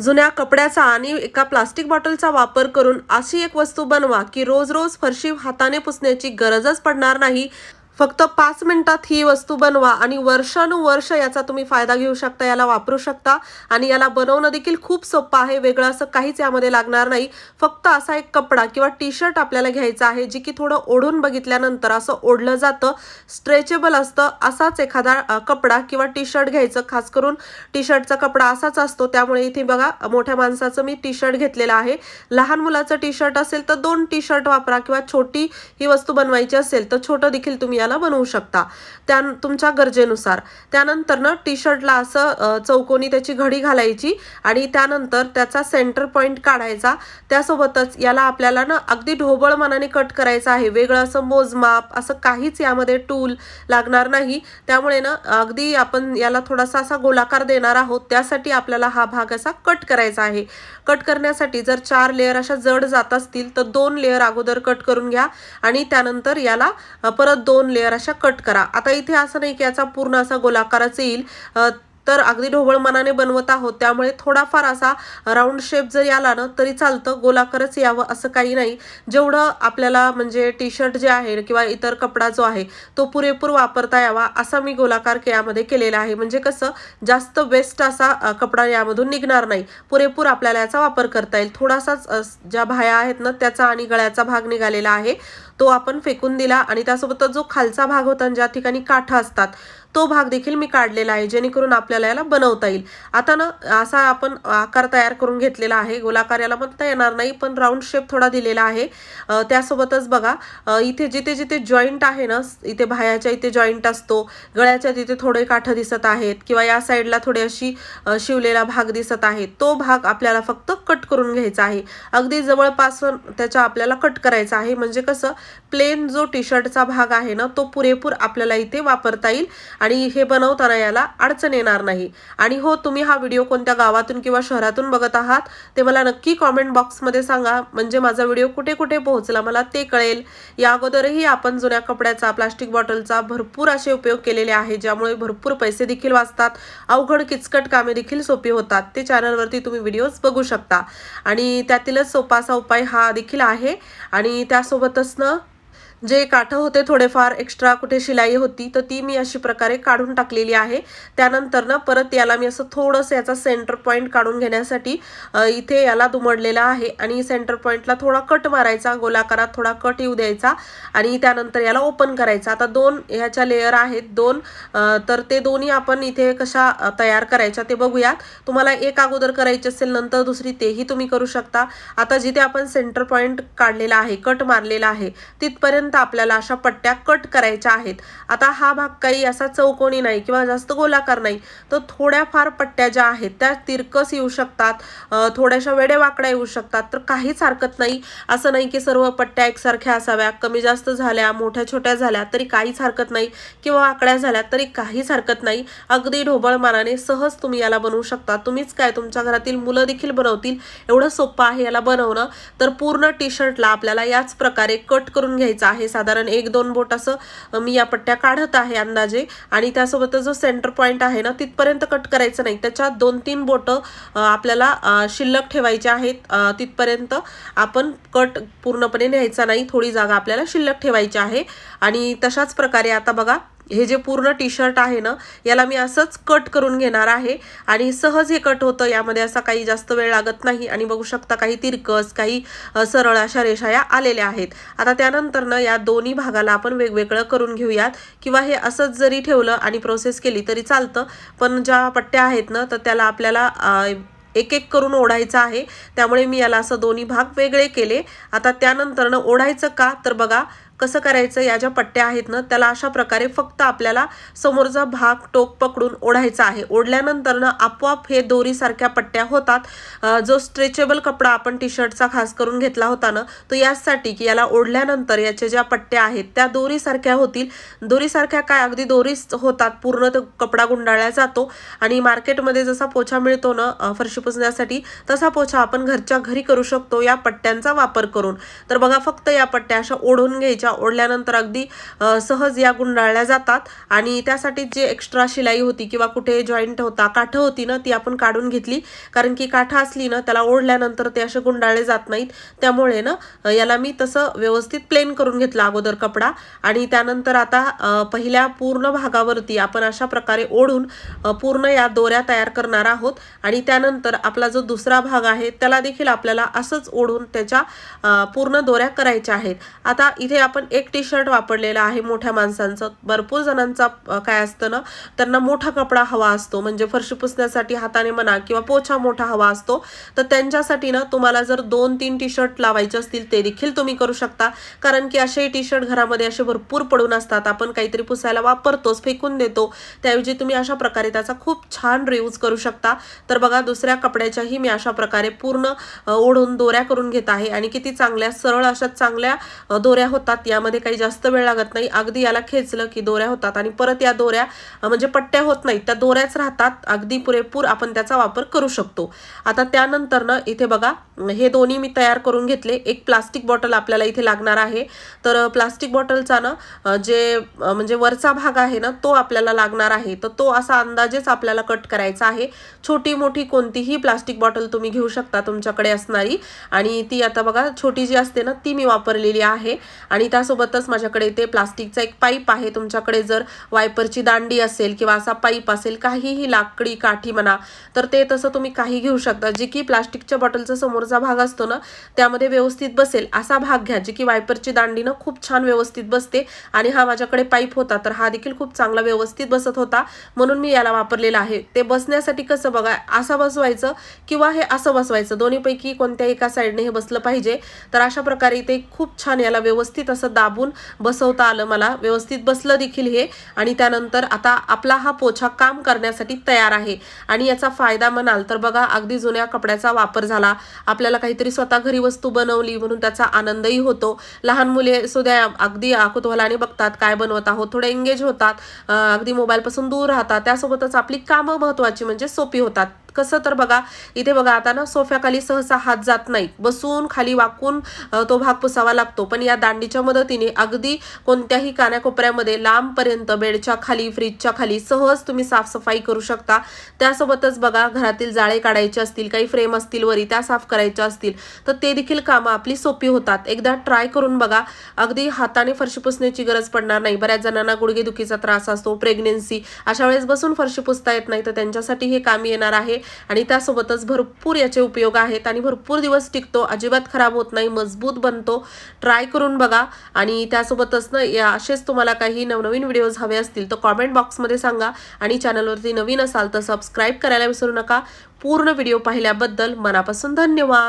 जुन्या कपड्याचा आणि एका प्लास्टिक बॉटलचा वापर करून अशी एक वस्तू बनवा की रोज रोज फरशी हाताने पुसण्याची गरजच पडणार नाही. फक्त पाच मिनिटात ही वस्तू बनवा आणि वर्षानुवर्ष याचा तुम्ही फायदा घेऊ शकता याला वापरू शकता. आणि याला बनवणं देखील खूप सोपं आहे वेगळं असं काहीच यामध्ये लागणार नाही. फक्त असा एक कपडा किंवा टी शर्ट आपल्याला घ्यायचा आहे जी की थोडं ओढून बघितल्यानंतर असं ओढलं जातं स्ट्रेचेबल असतं असाच एखादा कपडा किंवा टी शर्ट घ्यायचं. खास करून टी शर्टचा कपडा असाच असतो. त्यामुळे इथे बघा मोठ्या माणसाचं मी टी शर्ट घेतलेलं आहे. लहान मुलाचं टी शर्ट असेल तर दोन टी शर्ट वापरा किंवा छोटी ही वस्तू बनवायची असेल तर छोटं देखील तुम्ही याला बनवू शकता. त्या तुमच्या गरजेनुसार. त्यानंतर ना टी शर्टला असं चौकोनी त्याची घडी घालायची आणि त्यानंतर त्याचा सेंटर पॉईंट काढायचा. त्यासोबतच याला आपल्याला ना अगदी ढोबळ मनाने कट करायचं आहे. वेगळं असं मोजमाप असं काहीच यामध्ये टूल लागणार नाही. त्यामुळे ना अगदी आपण याला थोडासा असा गोलाकार देणार आहोत. त्यासाठी आपल्याला हा भाग असा कट करायचा आहे. कट करण्यासाठी जर चार लेअर अशा जड जात असतील तर दोन लेअर अगोदर कट करून घ्या. आणि त्यानंतर याला परत दोन लेअर अशा कट करा. आता इथे असं नाही की याचा पूर्ण असा गोलाकारच येईल. तर अगदी ढोबळ मनाने बनवत आहोत. त्यामुळे थोडाफार असा राऊंड शेप जरी आला ना तरी चालतं. गोलाकारच यावं असं काही नाही. जेवढं आपल्याला म्हणजे टी शर्ट जे आहे किंवा इतर कपडा जो आहे तो पुरेपूर वापरता यावा असा मी गोलाकार के- यामध्ये केलेला आहे. म्हणजे कसं जास्त वेस्ट असा कपडा यामधून निघणार नाही. पुरेपूर आपल्याला याचा वापर करता येईल. थोडासाच ज्या भाया आहेत ना त्याचा आणि गळ्याचा भाग निघालेला आहे. तो आपण फेकून दिला आणि त्यासोबत जो खालचा भाग होता आणि ज्या ठिकाणी काठा असतात तो भाग देखील मी काढलेला आहे जेणेकरून आपल्याला याला बनवता येईल. आता ना असा आपण आकार तयार करून घेतलेला आहे. गोलाकार याला म्हणता येणार नाही पण राऊंड शेप थोडा दिलेला आहे. त्यासोबतच बघा इथे जिथे जिथे जॉईंट आहे ना इथे भायाच्या इथे जॉईंट असतो गळ्याच्या तिथे थोडे काठ दिसत आहेत किंवा या साईडला थोडी अशी शिवलेला भाग दिसत आहे तो भाग आपल्याला फक्त कट करून घ्यायचा आहे. अगदी जवळपासून त्याच्या आपल्याला कट करायचा आहे. म्हणजे कसं प्लेन जो टी शर्टचा भाग आहे ना तो पुरेपूर आपल्याला इथे वापरता येईल. आणि हे बनवताना याला अडचण येणार नाही. आणि हो तुम्ही हा व्हिडिओ कोणत्या गावातून किंवा शहरातून बघत आहात ते मला नक्की कॉमेंट बॉक्समध्ये सांगा. म्हणजे माझा व्हिडिओ कुठे कुठे पोहोचला मला ते कळेल. या अगोदरही आपण जुन्या कपड्याचा प्लास्टिक बॉटलचा भरपूर असे उपयोग केलेले आहे ज्यामुळे भरपूर पैसे देखील वाचतात. अवघड किचकट कामे देखील सोपी होतात. ते चॅनलवरती तुम्ही व्हिडिओज बघू शकता. आणि त्यातीलच सोपासा उपाय हा देखील आहे. आणि त्यासोबतच ना जे काठं होते थोडेफार एक्स्ट्रा कुठे शिलाई होती तर ती मी अशी प्रकारे काढून टाकलेली आहे. त्यानंतर ना परत याला मी असं थोडंसं याचा सेंटर पॉईंट काढून घेण्यासाठी इथे याला दुमडलेला आहे. आणि सेंटर पॉईंटला थोडा कट मारायचा गोलाकारात थोडा कट येऊ द्यायचा. आणि त्यानंतर याला ओपन करायचा. आता दोन ह्याच्या लेअर आहेत. दोन तर ते दोन्ही आपण इथे कशा तयार करायच्या ते बघूयात. तुम्हाला एक अगोदर करायची असेल नंतर दुसरी तेही तुम्ही करू शकता. आता जिथे आपण सेंटर पॉईंट काढलेला आहे कट मारलेला आहे तिथपर्यंत आपल्याला अशा पट्ट्या कट करायच्या आहेत आता हा भाग काही असा चौकोनी नाही किंवा जास्त गोलाकार नाही तर थोड्याफार पट्ट्या ज्या आहेत त्या तिरकस येऊ शकतात थोड्याशा वेडेवाकड्या येऊ शकतात तर काहीच हरकत नाही. असं नाही की सर्व पट्ट्या एकसारख्या असाव्या कमी जास्त झाल्या मोठ्या छोट्या झाल्या तरी काहीच हरकत नाही किंवा आकड्या झाल्या तरी काहीच हरकत नाही. अगदी ढोबळ मानाने सहज तुम्ही याला बनवू शकता. तुम्हीच काय तुमच्या घरातील मुलं देखील बनवतील एवढं सोपं आहे याला बनवणं. तर पूर्ण टी शर्टला आपल्याला याच प्रकारे कट करून घ्यायचं आहे. साधारण एक दोन बोट असं मी या पट्ट्या काढत आहे अंदाजे. आणि त्यासोबत जो सेंटर पॉईंट आहे ना तिथपर्यंत कट करायचं नाही. त्याच्यात दोन तीन बोटं आपल्याला शिल्लक ठेवायचे आहेत. तिथपर्यंत आपण कट पूर्णपणे न्यायचा नाही. थोडी जागा आपल्याला शिल्लक ठेवायची आहे. आणि तशाच प्रकारे आता बघा हे जे पूर्ण टी शर्ट आहे ना याला मी असंच कट करून घेणार आहे. आणि सहज हे कट होतं यामध्ये असा काही जास्त वेळ लागत नाही. आणि बघू शकता काही तिरकस काही सरळ अशा रेषा या आलेल्या आहेत. आता त्यानंतर ना या दोन्ही भागाला आपण वेगवेगळं करून घेऊयात. किंवा हे असंच जरी ठेवलं आणि प्रोसेस केली तरी चालतं. पण ज्या पट्ट्या आहेत ना तर त्याला आपल्याला एक एक करून ओढायचं आहे. त्यामुळे मी याला असं दोन्ही भाग वेगळे केले. आता त्यानंतर ना ओढायचं का? तर बघा कसं करायचं या ज्या पट्ट्या आहेत ना त्याला अशा प्रकारे फक्त आपल्याला समोरचा भाग टोक पकडून ओढायचा आहे. ओढल्यानंतर ना आपोआप हे दोरीसारख्या पट्ट्या होतात. जो स्ट्रेचेबल कपडा आपण टी शर्टचा खास करून घेतला होता ना तो याचसाठी की याला ओढल्यानंतर याच्या ज्या पट्ट्या आहेत त्या दोरीसारख्या होतील. दोरीसारख्या काय अगदी दोरीच होतात. पूर्ण तो कपडा गुंडाळला जातो आणि मार्केटमध्ये जसा पोछा मिळतो ना फरशी पुसण्यासाठी तसा पोछा आपण घरच्या घरी करू शकतो या पट्ट्यांचा वापर करून. तर बघा फक्त या पट्ट्या अशा ओढून घ्यायच्या फरशा ओढल्यानंतर अगदी सहज या गुंडाळल्या जातात. आणि त्यासाठी जे एक्स्ट्रा शिलाई होती किंवा कुठे जॉईंट होता काठं होती ना ती आपण काढून घेतली. कारण की काठं असली ना त्याला ओढल्यानंतर ते असे गुंडाळले जात नाहीत. त्यामुळे ना याला मी तसं व्यवस्थित प्लेन करून घेतला अगोदर कपडा. आणि त्यानंतर आता पहिल्या पूर्ण भागावरती आपण अशा प्रकारे ओढून पूर्ण या दोऱ्या तयार करणार आहोत. आणि त्यानंतर आपला जो दुसरा भाग आहे त्याला देखील आपल्याला असंच ओढून त्याच्या पूर्ण दोऱ्या करायच्या आहेत. आता इथे आपण एक टी शर्ट वापरलेलं आहे मोठ्या माणसांचं भरपूर जणांचा काय असतं ना त्यांना मोठा कपडा हवा असतो. म्हणजे फरशी पुसण्यासाठी हाताने म्हणा किंवा पोछा मोठा हवा असतो. तर त्यांच्यासाठी ना तुम्हाला जर दोन तीन टी शर्ट लावायचे असतील ते देखील तुम्ही करू शकता. कारण की असे टी शर्ट घरामध्ये असे भरपूर पडून असतात. आपण काहीतरी पुसायला वापरतोच फेकून देतो. त्याऐवजी तुम्ही अशा प्रकारे त्याचा खूप छान रियूज करू शकता. तर बघा दुसऱ्या कपड्याच्याही मी अशा प्रकारे पूर्ण ओढून दोऱ्या करून घेत आहे. आणि किती चांगल्या सरळ अशा चांगल्या दोऱ्या होतात. यामध्ये काही जास्त वेळ लागत नाही. अगदी याला खेचलं की दोऱ्या होतात आणि परत या दोऱ्या म्हणजे पट्ट्या होत नाहीत. त्या दोऱ्याच राहतात. अगदी पुरेपूर आपण त्याचा वापर करू शकतो. आता त्यानंतर ना इथे बघा हे दोन्ही मी तयार करून घेतले. एक प्लास्टिक बॉटल आपल्याला इथे लागणार आहे. तर प्लास्टिक बॉटलचा ना जे म्हणजे वरचा भाग आहे ना तो आपल्याला लागणार आहे. तर तो असा अंदाजेच आपल्याला कट करायचा आहे. छोटी मोठी कोणतीही प्लास्टिक बॉटल तुम्ही घेऊ शकता तुमच्याकडे असणारी. आणि ती आता बघा छोटी जी असते ना ती मी वापरलेली आहे. आणि त्या त्यासोबतच माझ्याकडे ते प्लास्टिकचा एक पाईप आहे. तुमच्याकडे जर वायपरची दांडी असेल किंवा असा पाईप असेल काहीही लाकडी काठी म्हणा तर ते तसं तुम्ही काही घेऊ शकता. जी की प्लास्टिकच्या बॉटलचा समोरचा भाग असतो ना त्यामध्ये व्यवस्थित बसेल. असा भाग घ्या जी की वायपरची दांडी ना खूप छान व्यवस्थित बसते आणि हा माझ्याकडे पाईप होता तर हा देखील खूप चांगला व्यवस्थित बसत होता. म्हणून मी याला वापरलेला आहे. ते बसण्यासाठी कसं बघा असं बसवायचं किंवा हे असं बसवायचं. दोन्हीपैकी कोणत्या एका साईडने हे बसलं पाहिजे. तर अशा प्रकारे ते खूप छान याला व्यवस्थित असं दाबून बसवता आलं मला. व्यवस्थित बसलं देखील हे. आणि त्यानंतर आता आपला हा पोछा काम करण्यासाठी तयार आहे. आणि याचा फायदा म्हणाल तर बघा अगदी जुन्या कपड्याचा वापर झाला. आपल्याला काहीतरी स्वतः घरी वस्तू बनवली म्हणून त्याचा आनंदही होतो. लहान मुले सुद्धा अगदी कुतूहलाने बघतात काय बनवत आहोत थोडे एंगेज होतात. अगदी मोबाईलपासून दूर राहतात. त्यासोबतच आपली कामं महत्त्वाची म्हणजे सोपी होतात. कसं तर बघा इथे बघा आता ना सोफ्याखाली सहसा हात जात नाही बसून खाली वाकून तो भाग पुसावा लागतो. पण या दांडीच्या मदतीने अगदी कोणत्याही कानाकोपऱ्यामध्ये लांबपर्यंत बेडच्या खाली फ्रीजच्या खाली सहज तुम्ही साफसफाई करू शकता. त्यासोबतच बघा घरातील जाळे काढायचे असतील काही फ्रेम असतील वरी त्या साफ करायच्या असतील तर ते देखील कामं आपली सोपी होतात. एकदा ट्राय करून बघा अगदी हाताने फरशी पुसण्याची गरज पडणार नाही. बऱ्याच जणांना गुडघेदुखीचा त्रास असतो प्रेग्नेन्सी अशा वेळेस बसून फरशी पुसता येत नाही तर त्यांच्यासाठी हे काम येणार आहे. आणि त्यासोबतच भरपूर याचे उपयोग आहेत आणि भरपूर दिवस टिकतो अजिबात खराब होत नाही मजबूत बनतो. ट्राय करून बघा. आणि त्यासोबतच ना या असेच तुम्हाला काही नवनवीन व्हिडिओज हवे असतील तर कॉमेंट बॉक्समध्ये सांगा. आणि चॅनलवरती नवीन असाल तर सबस्क्राईब करायला विसरू नका. पूर्ण व्हिडिओ पाहिल्याबद्दल मनापासून धन्यवाद.